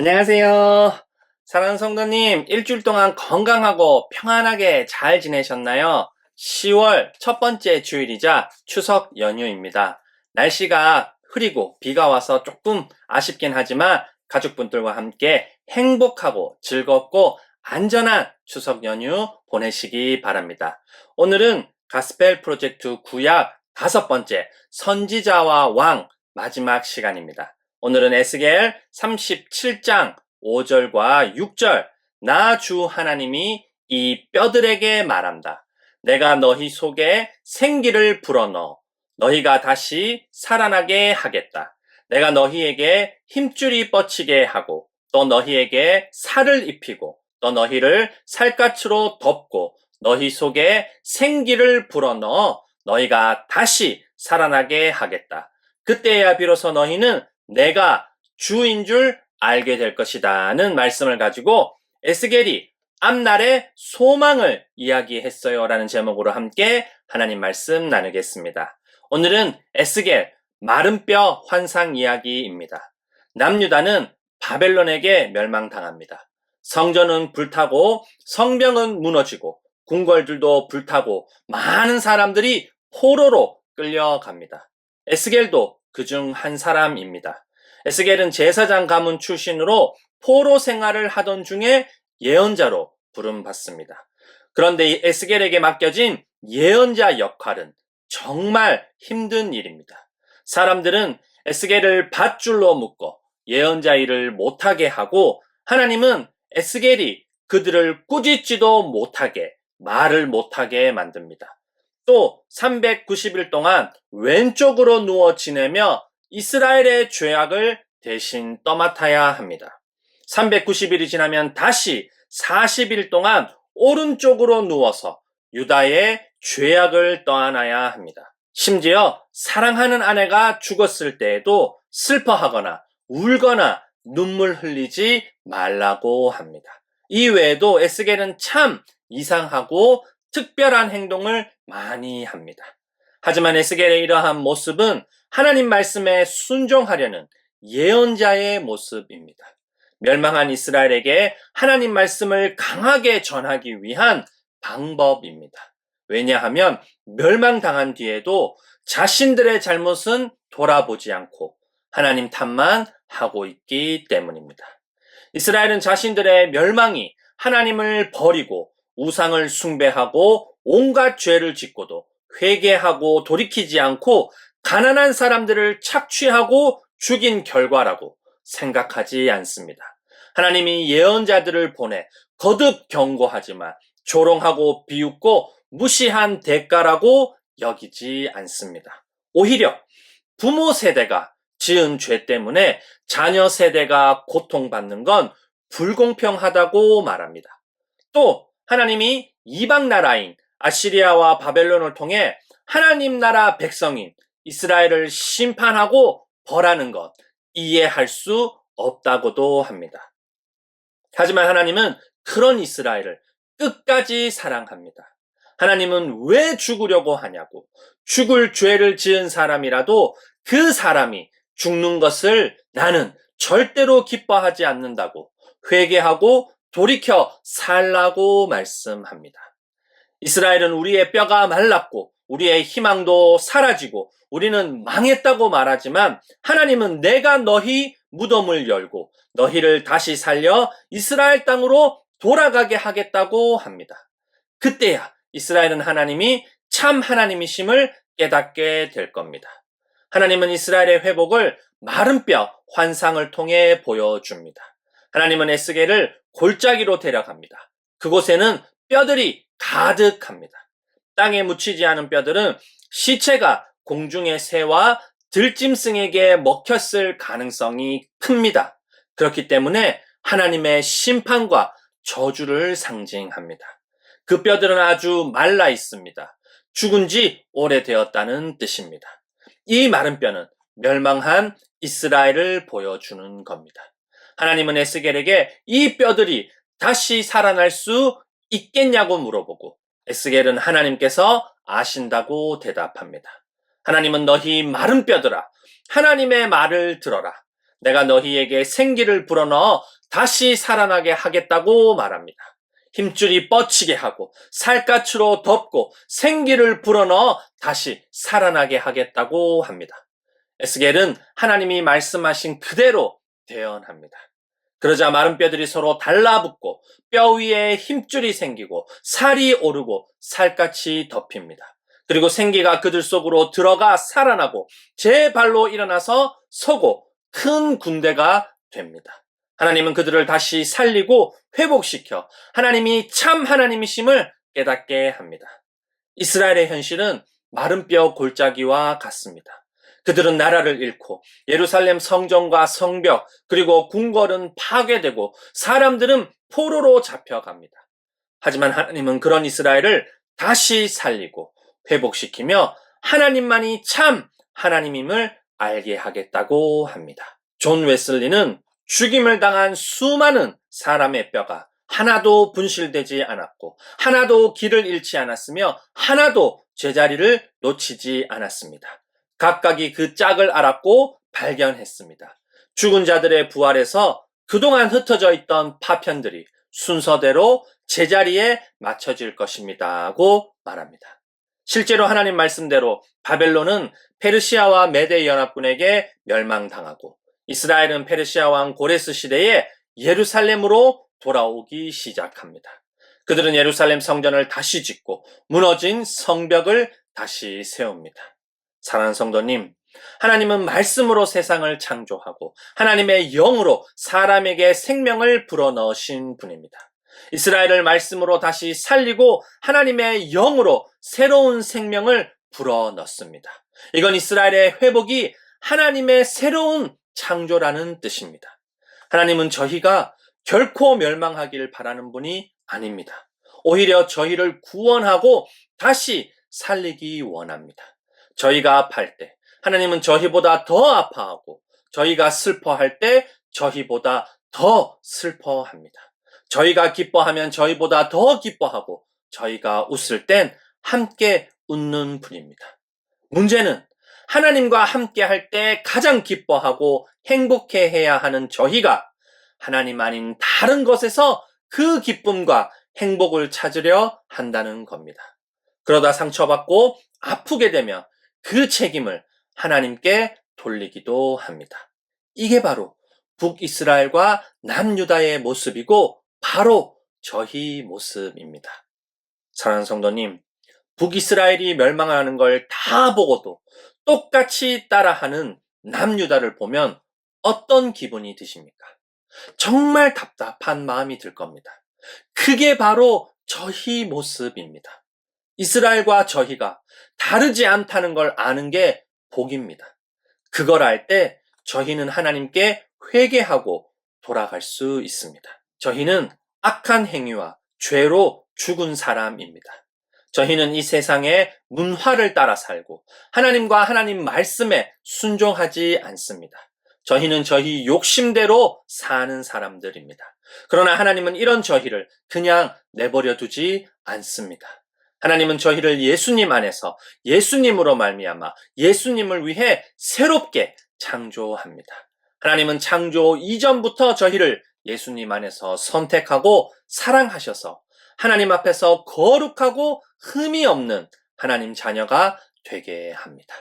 안녕하세요. 사랑하는 성도님, 일주일 동안 건강하고 평안하게 잘 지내셨나요? 10월 첫 번째 주일이자 추석 연휴입니다. 날씨가 흐리고 비가 와서 조금 아쉽긴 하지만 가족분들과 함께 행복하고 즐겁고 안전한 추석 연휴 보내시기 바랍니다. 오늘은 가스펠 프로젝트 구약 다섯 번째 선지자와 왕 마지막 시간입니다. 오늘은 에스겔 37장 5절과 6절 나 주 하나님이 이 뼈들에게 말한다. 내가 너희 속에 생기를 불어넣어 너희가 다시 살아나게 하겠다. 내가 너희에게 힘줄이 뻗치게 하고 또 너희에게 살을 입히고 또 너희를 살갗으로 덮고 너희 속에 생기를 불어넣어 너희가 다시 살아나게 하겠다. 그때야 비로소 너희는 내가 주인 줄 알게 될 것이다는 말씀을 가지고 에스겔이 앞날의 소망을 이야기했어요 라는 제목으로 함께 하나님 말씀 나누겠습니다. 오늘은 에스겔 마른 뼈 환상 이야기입니다. 남유다는 바벨론에게 멸망당합니다. 성전은 불타고 성벽은 무너지고 궁궐들도 불타고 많은 사람들이 포로로 끌려갑니다. 에스겔도 그중 한 사람입니다. 에스겔은 제사장 가문 출신으로 포로 생활을 하던 중에 예언자로 부름받습니다. 그런데 이 에스겔에게 맡겨진 예언자 역할은 정말 힘든 일입니다. 사람들은 에스겔을 밧줄로 묶어 예언자 일을 못하게 하고 하나님은 에스겔이 그들을 꾸짖지도 못하게 말을 못하게 만듭니다. 또 390일 동안 왼쪽으로 누워 지내며 이스라엘의 죄악을 대신 떠맡아야 합니다. 390일이 지나면 다시 40일 동안 오른쪽으로 누워서 유다의 죄악을 떠안아야 합니다. 심지어 사랑하는 아내가 죽었을 때에도 슬퍼하거나 울거나 눈물 흘리지 말라고 합니다. 이 외에도 에스겔은 참 이상하고 특별한 행동을 많이 합니다. 하지만 에스겔의 이러한 모습은 하나님 말씀에 순종하려는 예언자의 모습입니다. 멸망한 이스라엘에게 하나님 말씀을 강하게 전하기 위한 방법입니다. 왜냐하면 멸망당한 뒤에도 자신들의 잘못은 돌아보지 않고 하나님 탓만 하고 있기 때문입니다. 이스라엘은 자신들의 멸망이 하나님을 버리고 우상을 숭배하고 온갖 죄를 짓고도 회개하고 돌이키지 않고 가난한 사람들을 착취하고 죽인 결과라고 생각하지 않습니다. 하나님이 예언자들을 보내 거듭 경고하지만 조롱하고 비웃고 무시한 대가라고 여기지 않습니다. 오히려 부모 세대가 지은 죄 때문에 자녀 세대가 고통받는 건 불공평하다고 말합니다. 또 하나님이 이방 나라인 아시리아와 바벨론을 통해 하나님 나라 백성인 이스라엘을 심판하고 벌하는 것 이해할 수 없다고도 합니다. 하지만 하나님은 그런 이스라엘을 끝까지 사랑합니다. 하나님은 왜 죽으려고 하냐고 죽을 죄를 지은 사람이라도 그 사람이 죽는 것을 나는 절대로 기뻐하지 않는다고 회개하고 돌이켜 살라고 말씀합니다. 이스라엘은 우리의 뼈가 말랐고 우리의 희망도 사라지고 우리는 망했다고 말하지만 하나님은 내가 너희 무덤을 열고 너희를 다시 살려 이스라엘 땅으로 돌아가게 하겠다고 합니다. 그때야 이스라엘은 하나님이 참 하나님이심을 깨닫게 될 겁니다. 하나님은 이스라엘의 회복을 마른 뼈 환상을 통해 보여줍니다. 하나님은 에스겔을 골짜기로 데려갑니다. 그곳에는 뼈들이 가득합니다. 땅에 묻히지 않은 뼈들은 시체가 공중의 새와 들짐승에게 먹혔을 가능성이 큽니다. 그렇기 때문에 하나님의 심판과 저주를 상징합니다. 그 뼈들은 아주 말라 있습니다. 죽은 지 오래되었다는 뜻입니다. 이 마른 뼈는 멸망한 이스라엘을 보여주는 겁니다. 하나님은 에스겔에게 이 뼈들이 다시 살아날 수 있겠냐고 물어보고 에스겔은 하나님께서 아신다고 대답합니다. 하나님은 너희 마른 뼈들아 하나님의 말을 들어라. 내가 너희에게 생기를 불어넣어 다시 살아나게 하겠다고 말합니다. 힘줄이 뻗치게 하고 살갗으로 덮고 생기를 불어넣어 다시 살아나게 하겠다고 합니다. 에스겔은 하나님이 말씀하신 그대로 대언합니다. 그러자 마른 뼈들이 서로 달라붙고 뼈 위에 힘줄이 생기고 살이 오르고 살갗이 덮입니다. 그리고 생기가 그들 속으로 들어가 살아나고 제 발로 일어나서 서고 큰 군대가 됩니다. 하나님은 그들을 다시 살리고 회복시켜 하나님이 참 하나님이심을 깨닫게 합니다. 이스라엘의 현실은 마른 뼈 골짜기와 같습니다. 그들은 나라를 잃고 예루살렘 성전과 성벽 그리고 궁궐은 파괴되고 사람들은 포로로 잡혀갑니다. 하지만 하나님은 그런 이스라엘을 다시 살리고 회복시키며 하나님만이 참 하나님임을 알게 하겠다고 합니다. 존 웨슬리는 죽임을 당한 수많은 사람의 뼈가 하나도 분실되지 않았고 하나도 길을 잃지 않았으며 하나도 제자리를 놓치지 않았습니다. 각각이 그 짝을 알았고 발견했습니다. 죽은 자들의 부활에서 그동안 흩어져 있던 파편들이 순서대로 제자리에 맞춰질 것입니다고 말합니다. 실제로 하나님 말씀대로 바벨론은 페르시아와 메데 연합군에게 멸망당하고 이스라엘은 페르시아 왕 고레스 시대에 예루살렘으로 돌아오기 시작합니다. 그들은 예루살렘 성전을 다시 짓고 무너진 성벽을 다시 세웁니다. 사랑하는 성도님, 하나님은 말씀으로 세상을 창조하고 하나님의 영으로 사람에게 생명을 불어넣으신 분입니다. 이스라엘을 말씀으로 다시 살리고 하나님의 영으로 새로운 생명을 불어넣습니다. 이건 이스라엘의 회복이 하나님의 새로운 창조라는 뜻입니다. 하나님은 저희가 결코 멸망하길 바라는 분이 아닙니다. 오히려 저희를 구원하고 다시 살리기 원합니다. 저희가 아파할 때 하나님은 저희보다 더 아파하고 저희가 슬퍼할 때 저희보다 더 슬퍼합니다. 저희가 기뻐하면 저희보다 더 기뻐하고 저희가 웃을 땐 함께 웃는 분입니다. 문제는 하나님과 함께 할 때 가장 기뻐하고 행복해 해야 하는 저희가 하나님 아닌 다른 것에서 그 기쁨과 행복을 찾으려 한다는 겁니다. 그러다 상처받고 아프게 되면 그 책임을 하나님께 돌리기도 합니다. 이게 바로 북이스라엘과 남유다의 모습이고 바로 저희 모습입니다. 사랑하는 성도님, 북이스라엘이 멸망하는 걸 다 보고도 똑같이 따라하는 남유다를 보면 어떤 기분이 드십니까? 정말 답답한 마음이 들 겁니다. 그게 바로 저희 모습입니다. 이스라엘과 저희가 다르지 않다는 걸 아는 게 복입니다. 그걸 알 때 저희는 하나님께 회개하고 돌아갈 수 있습니다. 저희는 악한 행위와 죄로 죽은 사람입니다. 저희는 이 세상의 문화를 따라 살고 하나님과 하나님 말씀에 순종하지 않습니다. 저희는 저희 욕심대로 사는 사람들입니다. 그러나 하나님은 이런 저희를 그냥 내버려 두지 않습니다. 하나님은 저희를 예수님 안에서 예수님으로 말미암아 예수님을 위해 새롭게 창조합니다. 하나님은 창조 이전부터 저희를 예수님 안에서 선택하고 사랑하셔서 하나님 앞에서 거룩하고 흠이 없는 하나님 자녀가 되게 합니다.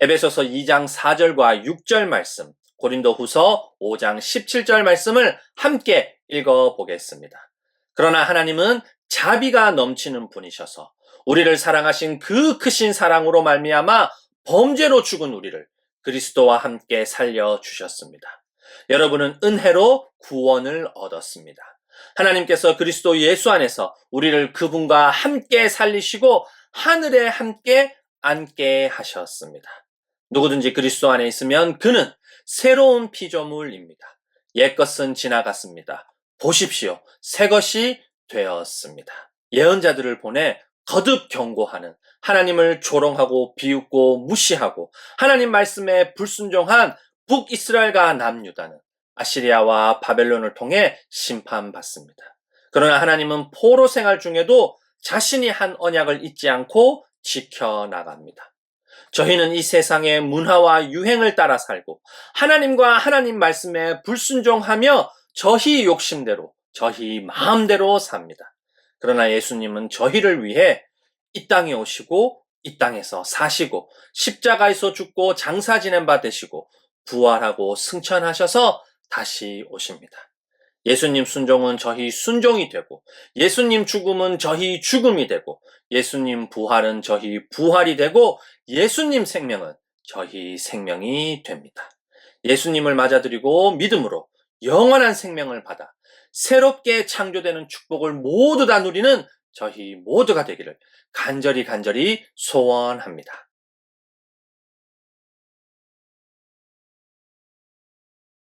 에베소서 2장 4절과 6절 말씀, 고린도 후서 5장 17절 말씀을 함께 읽어 보겠습니다. 그러나 하나님은 자비가 넘치는 분이셔서 우리를 사랑하신 그 크신 사랑으로 말미암아 범죄로 죽은 우리를 그리스도와 함께 살려 주셨습니다. 여러분은 은혜로 구원을 얻었습니다. 하나님께서 그리스도 예수 안에서 우리를 그분과 함께 살리시고 하늘에 함께 앉게 하셨습니다. 누구든지 그리스도 안에 있으면 그는 새로운 피조물입니다. 옛것은 지나갔습니다. 보십시오. 새 것이 되었습니다. 예언자들을 보내 거듭 경고하는 하나님을 조롱하고 비웃고 무시하고 하나님 말씀에 불순종한 북이스라엘과 남유다는 아시리아와 바벨론을 통해 심판받습니다. 그러나 하나님은 포로 생활 중에도 자신이 한 언약을 잊지 않고 지켜나갑니다. 저희는 이 세상의 문화와 유행을 따라 살고 하나님과 하나님 말씀에 불순종하며 저희 욕심대로, 저희 마음대로 삽니다. 그러나 예수님은 저희를 위해 이 땅에 오시고 이 땅에서 사시고 십자가에서 죽고 장사 지낸 바 되시고 부활하고 승천하셔서 다시 오십니다. 예수님 순종은 저희 순종이 되고 예수님 죽음은 저희 죽음이 되고 예수님 부활은 저희 부활이 되고 예수님 생명은 저희 생명이 됩니다. 예수님을 맞아들이고 믿음으로 영원한 생명을 받아 새롭게 창조되는 축복을 모두 다 누리는 저희 모두가 되기를 간절히 간절히 소원합니다.